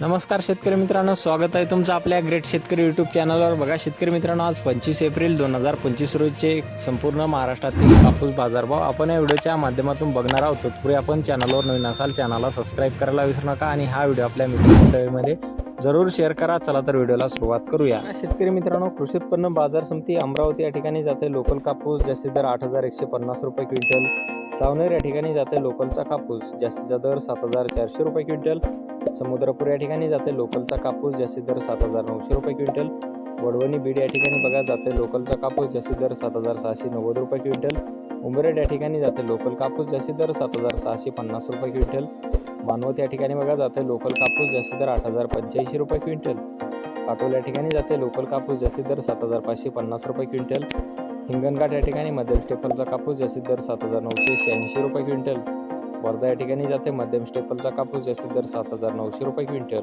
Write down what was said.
नमस्कार शेतकरी मित्रांनो स्वागत आहे तुमचं आपल्या ग्रेट शेतकरी यूट्यूब चॅनलवर बघा शेतकरी मित्रांनो आज पंचवीस एप्रिल दोन हजार पंचवीस रोजचे संपूर्ण महाराष्ट्रातील कापूस बाजारभाव आपण या व्हिडिओच्या माध्यमातून बघणार आहोत. तत्पूर्वी आपण चॅनलवर नवीन असाल चॅनलला सबस्क्राईब करायला विसरू नका आणि हा व्हिडिओ आपल्या मित्रमंडळीमध्ये जरूर शेअर करा. चला तर व्हिडिओला सुरुवात करूया. शेतकरी मित्रांनो कृषी उत्पन्न बाजार समिती अमरावती या ठिकाणी जाते. लोकल कापूस जास्तीत दर आठ हजार एकशे पन्नास रुपये क्विंटल सावनेर या ठिकाणी जाते लोकलचा कापूस. जास्तीचा दर सात हजार चारशे रुपये क्विंटल. समुद्रपूर या ठिकाणी जाते लोकलचा कापूस जास्तीत दर सात हजार नऊशे रुपये क्विंटल. वडवणी बीड या ठिकाणी बघा जाते लोकलचा कापूस जास्तीत दर सात हजार सहाशे नव्वद रुपये क्विंटल. उमरेड या ठिकाणी जाते लोकल कापूस जास्तीत दर सात हजार सहाशे पन्नास रुपये क्विंटल. मानवत या ठिकाणी बघा जाते लोकल कापूस जास्तीत दर आठ हजार पंच्याऐंशी रुपये क्विंटल. काटोल या ठिकाणी जाते लोकल कापूस जास्तीत दर सात हजार पाचशे पन्नास रुपये क्विंटल. हिंगणघाट या ठिकाणी मध्यम स्टेपलचा कापूस जास्तीत दर सात हजार नऊशे शहाऐंशी रुपये क्विंटल. वर्धा या ठिकाणी जाते मध्यम स्टेपलचा कापूस जास्तीत दर सात हजार नऊशे रुपये क्विंटल.